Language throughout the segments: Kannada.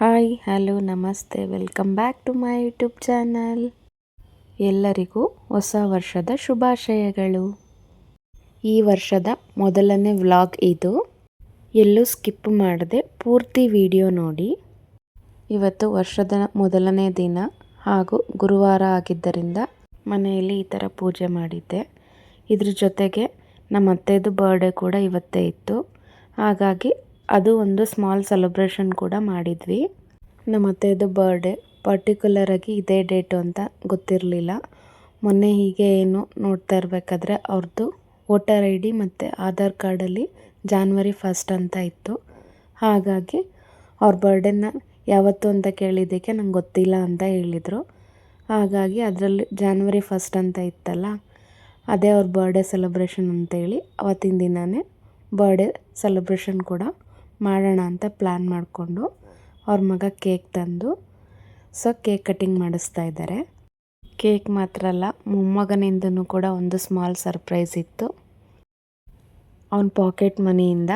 ಹಾಯ್, ಹಲೋ, ನಮಸ್ತೆ. Welcome back to my YouTube channel. ಎಲ್ಲರಿಗೂ ಹೊಸ ವರ್ಷದ ಶುಭಾಶಯಗಳು. ಈ ವರ್ಷದ ಮೊದಲನೇ ವ್ಲಾಗ್ ಇದು. ಎಲ್ಲೂ ಸ್ಕಿಪ್ ಮಾಡದೆ ಪೂರ್ತಿ ವಿಡಿಯೋ ನೋಡಿ. ಇವತ್ತು ವರ್ಷದ ಮೊದಲನೇ ದಿನ ಹಾಗೂ ಗುರುವಾರ ಆಗಿದ್ದರಿಂದ ಮನೆಯಲ್ಲಿ ಈ ಥರ ಪೂಜೆ ಮಾಡಿದ್ದೆ. ಇದ್ರ ಜೊತೆಗೆ ನಮ್ಮ ಅತ್ತೆದು ಬರ್ಡೇ ಕೂಡ ಇವತ್ತೇ ಇತ್ತು. ಹಾಗಾಗಿ ಅದು ಒಂದು ಸ್ಮಾಲ್ ಸೆಲೆಬ್ರೇಷನ್ ಕೂಡ ಮಾಡಿದ್ವಿ. ನಮ್ಮ ಅತ್ತೆಯದು ಬರ್ಡೇ ಪರ್ಟಿಕ್ಯುಲರಾಗಿ ಇದೇ ಡೇಟು ಅಂತ ಗೊತ್ತಿರಲಿಲ್ಲ. ಮೊನ್ನೆ ಹೀಗೆ ಏನು ನೋಡ್ತಾ ಇರಬೇಕಾದ್ರೆ ಅವ್ರದ್ದು ವೋಟರ್ ಐ ಡಿ ಮತ್ತು ಆಧಾರ್ ಕಾರ್ಡಲ್ಲಿ ಜಾನ್ವರಿ ಫಸ್ಟ್ ಅಂತ ಇತ್ತು. ಹಾಗಾಗಿ ಅವ್ರ ಬರ್ಡೇನ ಯಾವತ್ತು ಅಂತ ಕೇಳಿದ್ದಕ್ಕೆ ನಂಗೆ ಗೊತ್ತಿಲ್ಲ ಅಂತ ಹೇಳಿದರು. ಹಾಗಾಗಿ ಅದರಲ್ಲಿ ಜಾನ್ವರಿ ಫಸ್ಟ್ ಅಂತ ಇತ್ತಲ್ಲ, ಅದೇ ಅವ್ರ ಬರ್ಡೇ ಸೆಲೆಬ್ರೇಷನ್ ಅಂತೇಳಿ ಅವತ್ತಿನ ದಿನವೇ ಬರ್ಡೇ ಸೆಲೆಬ್ರೇಷನ್ ಕೂಡ ಮಾಡೋಣ ಅಂತ ಪ್ಲ್ಯಾನ್ ಮಾಡಿಕೊಂಡು ಅವ್ರ ಮಗ ಕೇಕ್ ತಂದು, ಸೊ ಕೇಕ್ ಕಟ್ಟಿಂಗ್ ಮಾಡಿಸ್ತಾ ಇದ್ದಾರೆ. ಕೇಕ್ ಮಾತ್ರ ಅಲ್ಲ, ಮೊಮ್ಮಗನಿಂದನೂ ಕೂಡ ಒಂದು ಸ್ಮಾಲ್ ಸರ್ಪ್ರೈಸ್ ಇತ್ತು. ಅವನ ಪಾಕೆಟ್ ಮನಿಯಿಂದ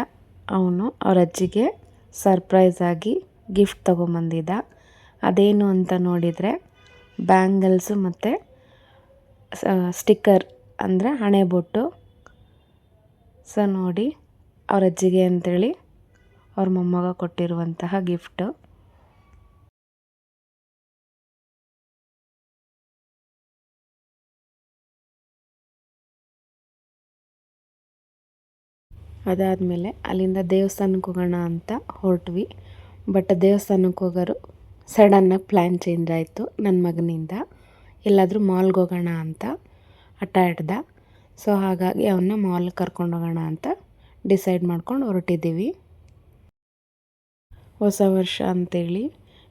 ಅವನು ಅವ್ರ ಅಜ್ಜಿಗೆ ಸರ್ಪ್ರೈಸ್ ಆಗಿ ಗಿಫ್ಟ್ ತೊಗೊಂಬಂದಿದ್ದ. ಅದೇನು ಅಂತ ನೋಡಿದರೆ ಬ್ಯಾಂಗಲ್ಸು ಮತ್ತು ಸ್ಟಿಕ್ಕರ್ ಅಂದರೆ ಹಣೆ ಬೊಟ್ಟು ಸೊ ನೋಡಿ ಅವ್ರ ಅಜ್ಜಿಗೆ ಅಂಥೇಳಿ ಅವ್ರ ಮೊಮ್ಮಗ ಕೊಟ್ಟಿರುವಂತಹ ಗಿಫ್ಟು ಅದಾದಮೇಲೆ ಅಲ್ಲಿಂದ ದೇವಸ್ಥಾನಕ್ಕೆ ಹೋಗೋಣ ಅಂತ ಹೊರಟ್ವಿ. ಬಟ್ ದೇವಸ್ಥಾನಕ್ಕೆ ಹೋಗೋರು ಸಡನ್ನಾಗಿ ಪ್ಲ್ಯಾನ್ ಚೇಂಜ್ ಆಯಿತು ನನ್ನ ಮಗನಿಂದ. ಎಲ್ಲಾದರೂ ಮಾಲ್ಗೆ ಹೋಗೋಣ ಅಂತ ಹಠ ಹಿಡ್ದ ಸೊ ಹಾಗಾಗಿ ಅವನ್ನ ಮಾಲ್ಗೆ ಕರ್ಕೊಂಡು ಹೋಗೋಣ ಅಂತ ಡಿಸೈಡ್ ಮಾಡ್ಕೊಂಡು ಹೊರಟಿದ್ದೀವಿ. ಹೊಸ ವರ್ಷ ಅಂಥೇಳಿ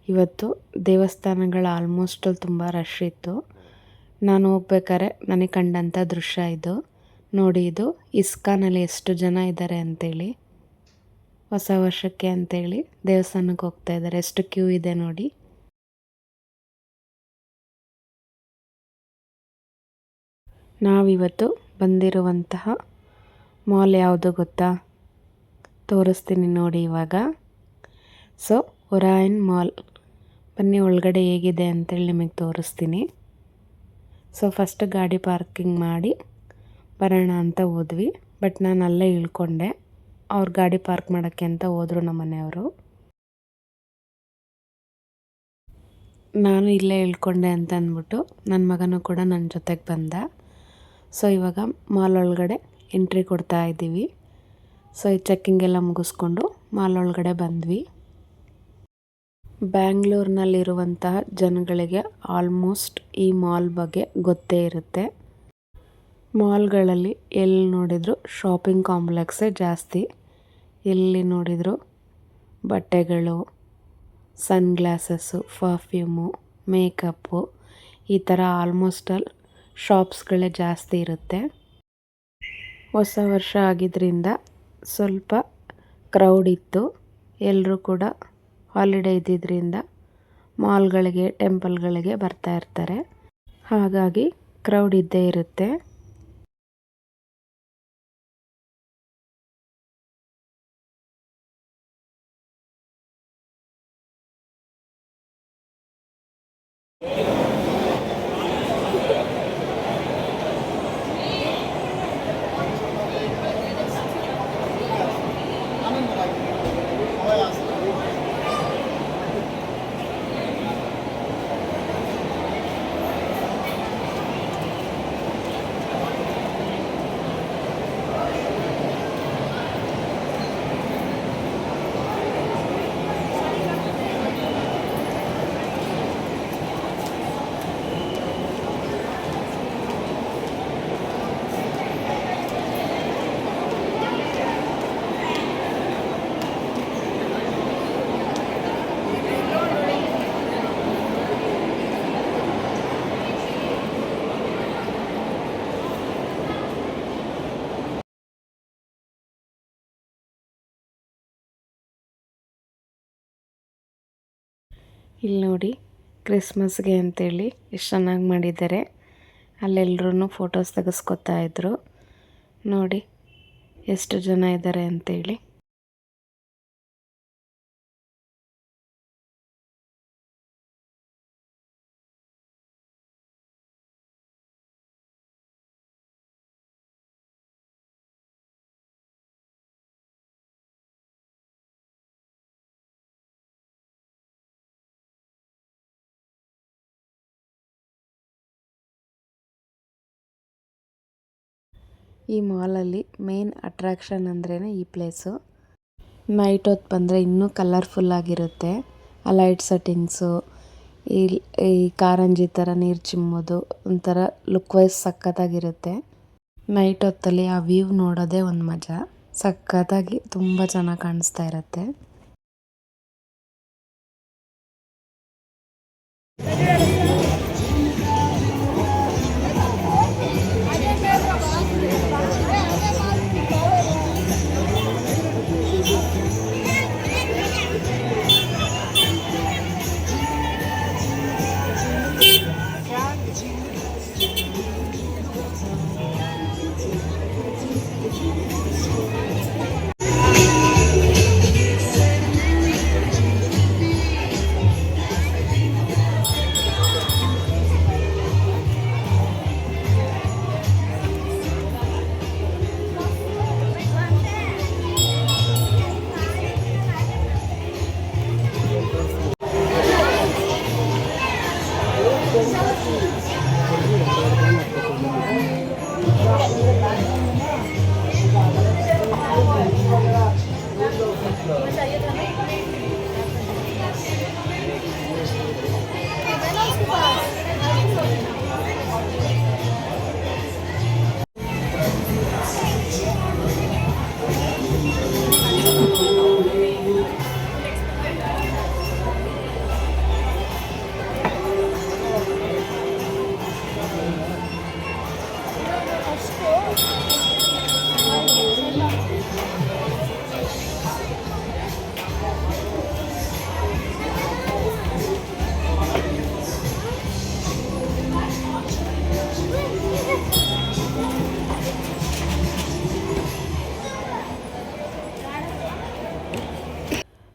ಇವತ್ತು ದೇವಸ್ಥಾನಗಳು ಆಲ್ಮೋಸ್ಟ್ ತುಂಬ ರಶ್ ಇತ್ತು. ನಾನು ಹೋಗ್ಬೇಕಾದ್ರೆ ನನಗೆ ಕಂಡಂಥ ದೃಶ್ಯ ಇದು. ನೋಡಿ ಇದು, ಇಸ್ಕಾನಲ್ಲಿ ಎಷ್ಟು ಜನ ಇದ್ದಾರೆ ಅಂಥೇಳಿ ಹೊಸ ವರ್ಷಕ್ಕೆ ಅಂಥೇಳಿ ದೇವಸ್ಥಾನಕ್ಕೆ ಹೋಗ್ತಾ ಇದ್ದಾರೆ. ಎಷ್ಟು ಕ್ಯೂ ಇದೆ ನೋಡಿ. ನಾವಿವತ್ತು ಬಂದಿರುವಂತಹ ಮಾಲ್ ಯಾವುದು ಗೊತ್ತಾ? ತೋರಿಸ್ತೀನಿ ನೋಡಿ ಇವಾಗ. So, Orion mall. ಬನ್ನಿ, ಒಳಗಡೆ ಹೇಗಿದೆ ಅಂತೇಳಿ ನಿಮಗೆ ತೋರಿಸ್ತೀನಿ. ಸೊ ಫಸ್ಟ್ ಗಾಡಿ ಪಾರ್ಕಿಂಗ್ ಮಾಡಿ ಬರೋಣ ಅಂತ ಹೋದ್ವಿ. ಬಟ್ ನಾನು ಅಲ್ಲೇ ಇಳ್ಕೊಂಡೆ. ಅವ್ರು ಗಾಡಿ ಪಾರ್ಕ್ ಮಾಡೋಕ್ಕೆ ಅಂತ ಹೋದರು ನಮ್ಮ ಮನೆಯವರು. ನಾನು ಇಲ್ಲೇ ಇಳ್ಕೊಂಡೆ ಅಂತ ಅಂದ್ಬಿಟ್ಟು ನನ್ನ ಮಗನೂ ಕೂಡ ನನ್ನ ಜೊತೆಗೆ ಬಂದ. ಸೊ, ಇವಾಗ ಮಾಲ್ ಒಳಗಡೆ ಎಂಟ್ರಿ ಕೊಡ್ತಾ ಇದ್ದೀವಿ. ಸೊ, ಈ ಚೆಕ್ಕಿಂಗ್ ಎಲ್ಲ ಮುಗಿಸ್ಕೊಂಡು ಮಾಲ್ ಒಳಗಡೆ ಬಂದ್ವಿ. ಬ್ಯಾಂಗ್ಳೂರ್ನಲ್ಲಿರುವಂತಹ ಜನಗಳಿಗೆ ಆಲ್ಮೋಸ್ಟ್ ಈ ಮಾಲ್ ಬಗ್ಗೆ ಗೊತ್ತೇ ಇರುತ್ತೆ. ಮಾಲ್ಗಳಲ್ಲಿ ಎಲ್ಲಿ ನೋಡಿದರೂ ಶಾಪಿಂಗ್ ಕಾಂಪ್ಲೆಕ್ಸೇ ಜಾಸ್ತಿ. ಎಲ್ಲಿ ನೋಡಿದರೂ ಬಟ್ಟೆಗಳು, ಸನ್ಗ್ಲಾಸಸ್ಸು, ಪರ್ಫ್ಯೂಮು, ಮೇಕಪ್ಪು ಈ ಥರ ಆಲ್ಮೋಸ್ಟ್ ಅಲ್ಲಿ ಶಾಪ್ಸ್ಗಳೇ ಜಾಸ್ತಿ ಇರುತ್ತೆ. ಹೊಸ ವರ್ಷ ಆಗಿದ್ದರಿಂದ ಸ್ವಲ್ಪ ಕ್ರೌಡ್ ಇತ್ತು. ಎಲ್ಲರೂ ಕೂಡ ಹಾಲಿಡೇ ಇದ್ದಿದ್ದರಿಂದ ಮಾಲ್ಗಳಿಗೆ ಟೆಂಪಲ್ಗಳಿಗೆ ಬರ್ತಾ ಇರ್ತಾರೆ. ಹಾಗಾಗಿ ಕ್ರೌಡ್ ಇದ್ದೇ ಇರುತ್ತೆ. ಇಲ್ಲಿ ನೋಡಿ ಕ್ರಿಸ್ಮಸ್ಗೆ ಅಂತೇಳಿ ಎಷ್ಟು ಚೆನ್ನಾಗಿ ಮಾಡಿದ್ದಾರೆ. ಅಲ್ಲೆಲ್ಲರೂ ಫೋಟೋಸ್ ತೆಗೆಸ್ಕೊತಾ ಇದ್ದರು ನೋಡಿ ಎಷ್ಟು ಜನ ಇದ್ದಾರೆ ಅಂತೇಳಿ. ಈ ಮಾಲಲ್ಲಿ ಮೇನ್ ಅಟ್ರಾಕ್ಷನ್ ಅಂದ್ರೇ ಈ ಪ್ಲೇಸು. ನೈಟ್ ಹೊತ್ತು ಬಂದರೆ ಇನ್ನೂ ಕಲರ್ಫುಲ್ ಆಗಿರುತ್ತೆ. ಆ ಲೈಟ್ ಸೆಟ್ಟಿಂಗ್ಸು, ಈ ಈ ಕಾರಂಜಿ ಥರ ನೀರು ಚಿಮ್ಮೋದು, ಒಂಥರ ಲುಕ್ ವೈಸ್ ಸಖತ್ತಾಗಿರುತ್ತೆ. ನೈಟ್ ಹೊತ್ತಲ್ಲಿ ಆ ವ್ಯೂ ನೋಡೋದೇ ಒಂದು ಮಜಾ. ಸಖತ್ತಾಗಿ ತುಂಬ ಚೆನ್ನಾಗಿ ಕಾಣಿಸ್ತಾ ಇರುತ್ತೆ.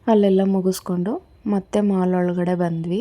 ಅಲ್ಲೆಲ್ಲ ಮುಗಿಸ್ಕೊಂಡು ಮತ್ತೆ ಮಾಲ್ ಒಳಗಡೆ ಬಂದ್ವಿ.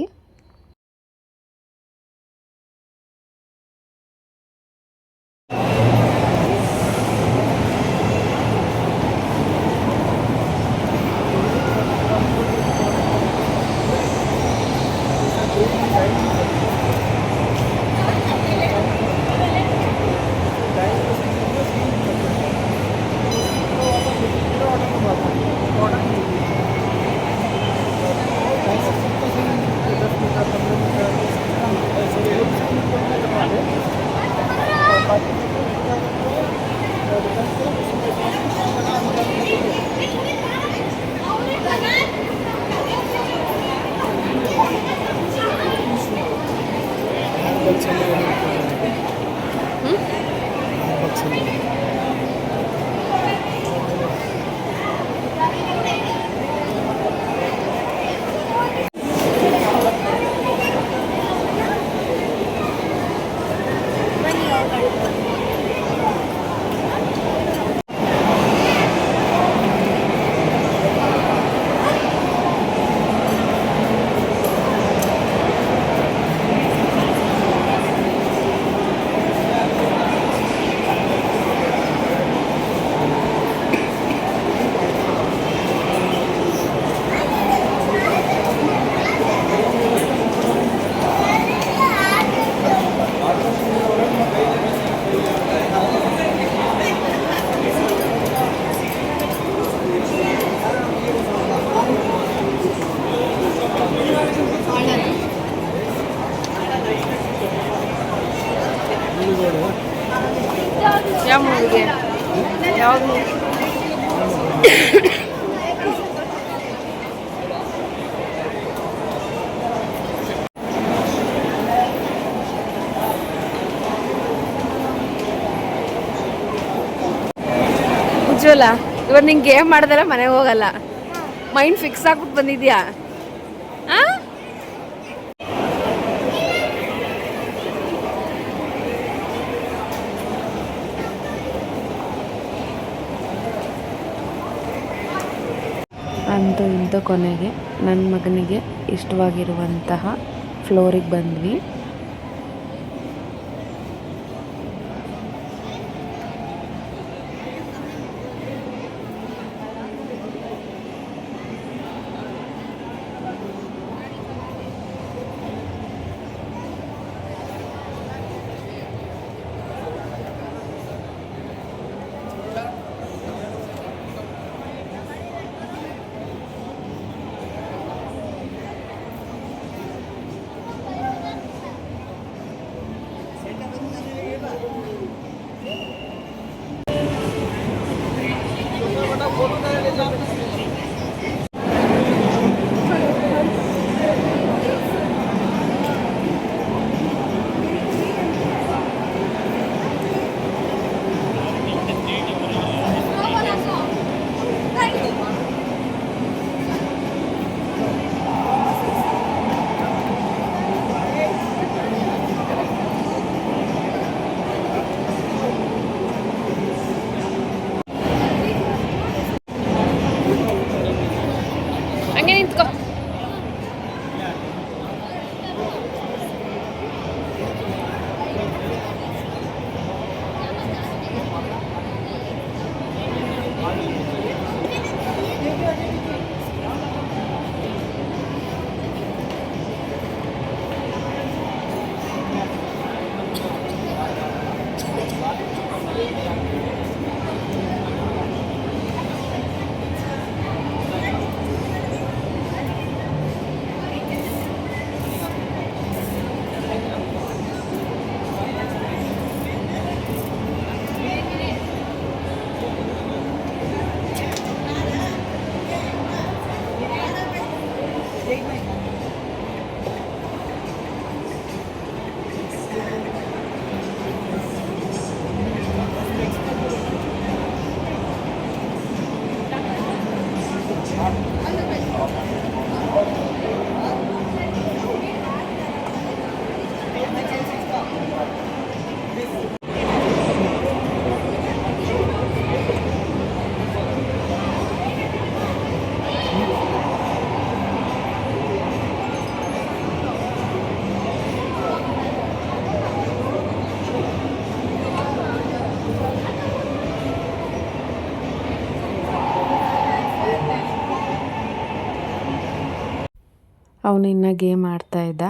ಉಜ್ವಲ ಇವಾಗ ನಿಂಗೆ ಗೇಮ್ ಮಾಡಿದ್ರೆ ಮನೆಗೆ ಹೋಗಲ್ಲ. ಮೈಂಡ್ ಫಿಕ್ಸ್ ಆಗ್ಬಿಟ್ಟು ಬಂದಿದ್ಯಾ ಆ ಅಂತೂ ಕೊನೆಗೆ ನನ್ನ ಮಗನಿಗೆ ಇಷ್ಟವಾಗಿರುವಂತಹ ಫ್ಲೋರಿಗೆ ಬಂದ್ವಿ. Amen. ಅವನು ಇನ್ನು ಗೇಮ್ ಆಡ್ತಾ ಇದ್ದ.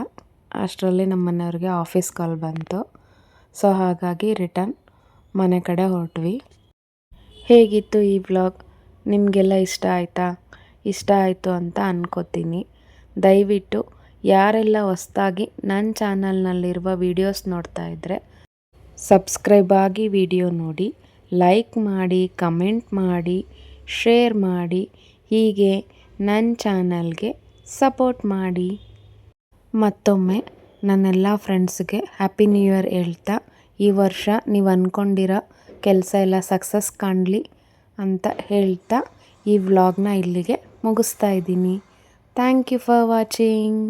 ಅಷ್ಟರಲ್ಲಿ ನಮ್ಮ ಮನೆಯವ್ರಿಗೆ ಆಫೀಸ್ ಕಾಲ್ ಬಂತು. ಸೊ ಹಾಗಾಗಿ ರಿಟರ್ನ್ ಮನೆ ಕಡೆ ಹೊರಟ್ವಿ. ಹೇಗಿತ್ತು ಈ ಬ್ಲಾಗ್ ನಿಮಗೆಲ್ಲ ಇಷ್ಟ ಆಯಿತಾ? ಇಷ್ಟ ಆಯಿತು ಅಂತ ಅನ್ಕೋತೀನಿ. ದಯವಿಟ್ಟು ಯಾರೆಲ್ಲ ಹೊಸ್ದಾಗಿ ನನ್ನ ಚಾನಲ್ನಲ್ಲಿರುವ ವೀಡಿಯೋಸ್ ನೋಡ್ತಾ ಇದ್ದರೆ ಸಬ್ಸ್ಕ್ರೈಬ್ ಆಗಿ ವಿಡಿಯೋ ನೋಡಿ ಲೈಕ್ ಮಾಡಿ ಕಮೆಂಟ್ ಮಾಡಿ ಶೇರ್ ಮಾಡಿ, ಹೀಗೆ ನನ್ನ ಚಾನಲ್ಗೆ ಸಪೋರ್ಟ್ ಮಾಡಿ. ಮತ್ತೊಮ್ಮೆ ನನ್ನೆಲ್ಲ ಫ್ರೆಂಡ್ಸ್ಗೆ ಹ್ಯಾಪಿ ನ್ಯೂ ಇಯರ್ ಹೇಳ್ತಾ, ಈ ವರ್ಷ ನೀವು ಅಂದ್ಕೊಂಡಿರೋ ಕೆಲಸ ಎಲ್ಲ ಸಕ್ಸಸ್ ಕಾಣಲಿ ಅಂತ ಹೇಳ್ತಾ ಈ ವ್ಲಾಗ್ನ ಇಲ್ಲಿಗೆ ಮುಗಿಸ್ತಾ ಇದ್ದೀನಿ. Thank you for watching.